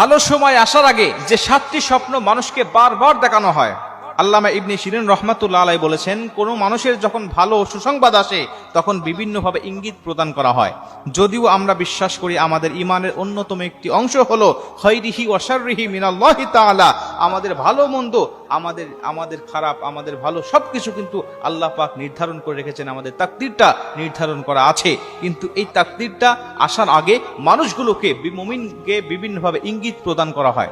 ভালো সময় আসার আগে যে সাতটি স্বপ্ন মানুষকে বারবার দেখানো হয় আল্লামা ইবনে শিরিন রহমাতুল্লাহ আলাই বলেছেন, কোনো মানুষের যখন ভালো সুসংবাদ আসে, তখন বিভিন্নভাবে ইঙ্গিত প্রদান করা হয়। যদিও আমরা বিশ্বাস করি আমাদের ইমানের অন্যতম একটি অংশ হলো হৈরিহি ওয়াশাররিহি মিনাল্লাহি তাআলা। আমাদের ভালো মন্দ, আমাদের আমাদের খারাপ, আমাদের ভালো সবকিছু কিন্তু আল্লাহ পাক নির্ধারণ করে রেখেছেন, আমাদের তাকদিরটা নির্ধারণ করা আছে। কিন্তু এই তাকদিরটা আসার আগে মানুষগুলোকে মমিনকে বিভিন্নভাবে ইঙ্গিত প্রদান করা হয়।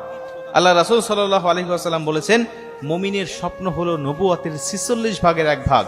আল্লাহ রাসূল সাল্লাহ আলাইহি ওয়াসাল্লাম বলেছেন মুমিনের স্বপ্ন হলো নবুয়াতের ছিচল্লিশ ভাগের এক ভাগ।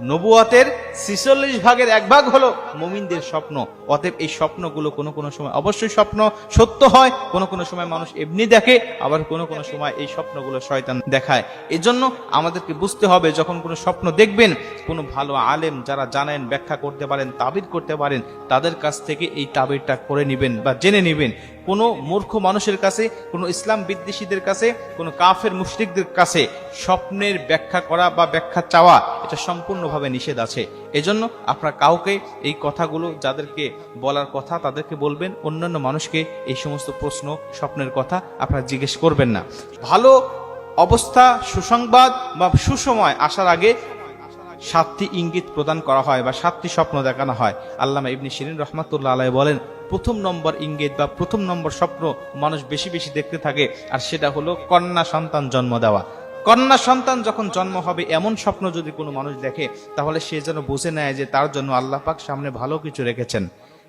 নবুয়াতের ছিচল্লিশ ভাগের এক ভাগ হলো মুমিনদের স্বপ্ন। অতএব এই স্বপ্নগুলো কোনো কোনো সময় অবশ্যই স্বপ্ন, সত্য হয়। কোনো কোনো সময় মানুষ এমনি দেখে, আবার কোনো কোনো সময় এই স্বপ্নগুলো শয়তান দেখায়। এজন্য আমাদেরকে বুঝতে হবে, যখন কোনো স্বপ্ন দেখবেন, কোনো ভালো আলেম যারা জানেন, ব্যাখ্যা করতে পারেন, তাবির করতে পারেন, তাদের কাছ থেকে এই তাবিরটা করে নেবেন বা জেনে নেবেন। কোনো মূর্খ মানুষের কাছে, কোনো ইসলাম বিদ্বেষীদের কাছে, কোনো কাফের মুশরিকদের কাছে স্বপ্নের ব্যাখ্যা করা বা ব্যাখ্যা চাওয়া, এটা সম্পূর্ণভাবে নিষেধ আছে। এজন্য আপনার কাউকে এই কথাগুলো যাদেরকে বলার কথা তাদেরকে বলবেন, অন্যান্য মানুষকে এই সমস্ত প্রশ্ন, স্বপ্নের কথা আপনারা জিজ্ঞেস করবেন না। ভালো অবস্থা, সুসংবাদ বা সুসময় আসার আগে সাতটি ইঙ্গিত প্রদান করা হয় বা সাতটি স্বপ্ন দেখানো হয়। আল্লামা ইবনি শিরিন রহমাতুল্লাহ আলাই বলেন, প্রথম নম্বর ইঙ্গিত বা প্রথম নম্বর স্বপ্ন মানুষ বেশি বেশি দেখতে থাকে, আর সেটা হলো কন্যা সন্তান জন্ম দেওয়া। কন্যা সন্তান যখন জন্ম হবে, এমন স্বপ্ন যদি কোনো মানুষ দেখে, তাহলে সে যেন বুঝে নেয় যে তার জন্য আল্লাহ পাক সামনে ভালো কিছু রেখেছেন।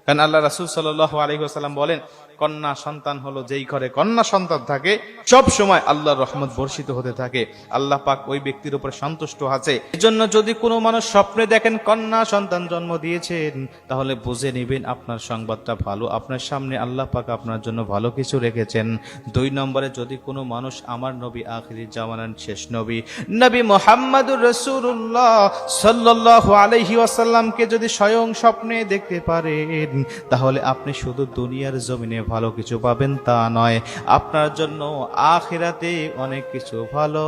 কারণ আল্লাহ রাসুল সাল্লাহ আলহিহাসাল্লাম বলেন কন্যা সন্তান হলো যেই ঘরে কন্যা সন্তান থাকে, সব সময় আল্লাহর রহমত বর্ষিত হতে থাকে। আল্লাহ পাক ওই ব্যক্তির উপর সন্তুষ্ট আছে। এজন্য যদি কোনো মানুষ স্বপ্নে দেখেন কন্যা সন্তান জন্ম দিয়েছেন, তাহলে বুঝে নেবেন আপনার সংবাদটা ভালো। আপনার সামনে আল্লাহ পাক আপনার জন্য ভালো কিছু রেখেছেন। দুই নম্বরে যদি কোনো মানুষ আমার নবী আখিরি জামানান শেষ নবী নবী মোহাম্মদুর রসুল্লাহ সাল্লাহ আলহি ওয়াসাল্লামকে যদি স্বয়ং স্বপ্নে দেখতে পারেন, তাহলে আপনি শুধু দুনিয়ার জমিনে ভালো কিছু পাবেন তা নয়। আপনার জন্য আখিরাতে অনেক কিছু ভালো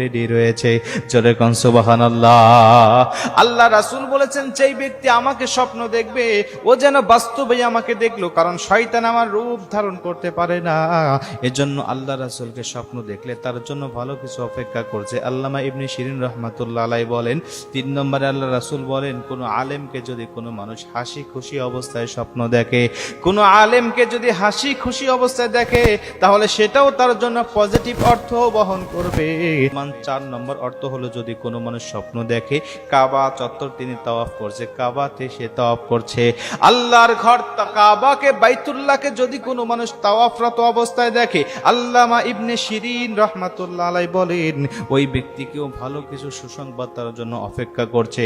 রেডি রয়েছে। জোরে কনসুবাহান আল্লাহ আল্লাহ রাসুল বলেছেন, যেই ব্যক্তি আমাকে স্বপ্ন দেখবে, ও যেন বাস্তবে আমাকে দেখল, কারণ শয়তান আমার রূপ ধারণ করতে পারে না। এজন্য আল্লাহ রাসুলকে স্বপ্ন দেখলে তার জন্য ভালো কিছু অপেক্ষা করছে। আল্লামা ইবনে শিরিন রহমাতুল্লাহ আলাই বলেন, তিন নম্বরে আল্লাহ রাসুল বলেন, কোনো আলেমকে যদি কোনো মানুষ হাসি খুশি অবস্থায় স্বপ্ন দেখে, কোনো আলেমকে যদি হাসি খুশি অবস্থায় দেখে, তাহলে সেটাও তার জন্য পজিটিভ অর্থ বহন করবে। মান চার নম্বর অর্থ হলো যদি কোনো মানুষ স্বপ্ন দেখে, কাবা চত্বর তিনি তাওয়াফ করছে, কাবাতে সে তাওয়াফ করছে। আল্লাহর ঘর কাবাকে, বাইতুল্লাহকে যদি কোনো মানুষ তাওয়াফরত অবস্থায় দেখে, আল্লামা ইবনে শিরিন রহমাতুল্লাহ আলাই বলেন, ওই ব্যক্তিকেও ভালো কিছু সুসংবাদ তার জন্য অপেক্ষা করছে।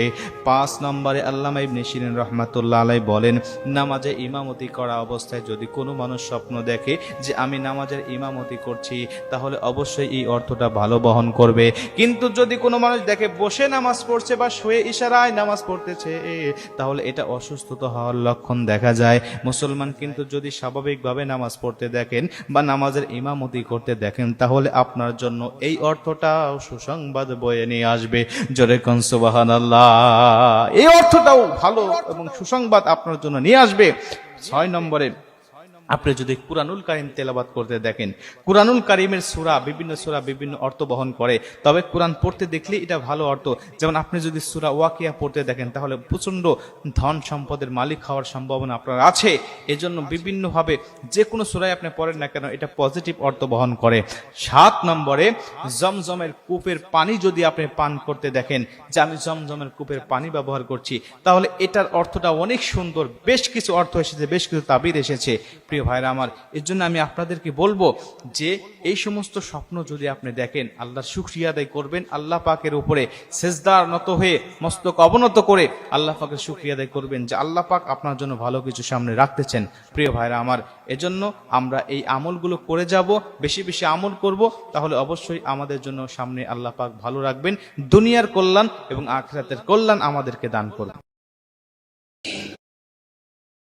পাঁচ নম্বরে আল্লামা ইবনে শিরিন রহমাতুল্লাহ আলাই বলেন, নামাজে ইমামতি করা অবস্থায় যদি কোনো মানুষ স্বপ্ন দেখে যে আমি নামাজের ইমামতি করছি, তাহলে অবশ্যই এই অর্থটা ভালো বহন করবে। কিন্তু যদি কোনো মানুষ দেখে বসে নামাজ পড়ছে বা শুয়ে ইশারায় নামাজ পড়তেছে, তাহলে এটা অসুস্থতা হওয়ার লক্ষণ দেখা যায়। মুসলমান কিন্তু যদি স্বাভাবিকভাবে নামাজ পড়তে দেখেন বা নামাজের ইমামতি করতে দেখেন, তাহলে আপনার জন্য এই অর্থটাও সুসংবাদ বয়ে নিয়ে আসবে। জোরে কনসুবাহান আল্লাহ এই অর্থটাও ভালো এবং সুসংবাদ আপনার জন্য নিয়ে আসবে। ছয় নম্বরে আপনি যদি কুরআনুল কারিম তেলাবাদ করতে দেখেন, কুরআনুল কারিমের সূরা বিভিন্ন সূরা বিভিন্ন অর্থ বহন করে, তবে কোরআন পড়তে দেখলে এটা ভালো অর্থ। যেমন আপনি যদি সুরা ওয়াকিয়া পড়তে দেখেন, তাহলে প্রচণ্ড ধন সম্পদের মালিক হওয়ার সম্ভাবনা আপনার আছে। এজন্য বিভিন্নভাবে যে কোনো সূরায় আপনি পড়েন না কেন, এটা পজিটিভ অর্থ বহন করে। সাত নম্বরে, জমজমের কূপের পানি যদি আপনি পান করতে দেখেন, যে আমি জমজমের কূপের পানি ব্যবহার করছি, তাহলে এটার অর্থটা অনেক সুন্দর। বেশ কিছু অর্থ এসেছে, বেশ কিছু তাবির এসেছে। প্রিয় ভাইরা আমার, এর জন্য আমি আপনাদেরকে বলব যে এই সমস্ত স্বপ্ন যদি আপনি দেখেন, আল্লাহর শুক্রিয়া আদায় করবেন, আল্লাহ পাকের উপরে সেজদার নত হয়ে মস্তক অবনত করে আল্লাহ পাকের শুক্রিয়া আদায় করবেন যে আল্লাহ পাক আপনার জন্য ভালো কিছু সামনে রাখতেছেন। প্রিয় ভাইরা আমার, এজন্য আমরা এই আমলগুলো করে যাব, বেশি বেশি আমল করব, তাহলে অবশ্যই আমাদের জন্য সামনে আল্লাহ পাক ভালো রাখবেন, দুনিয়ার কল্যাণ এবং আখরাতের কল্যাণ আমাদেরকে দান করবেন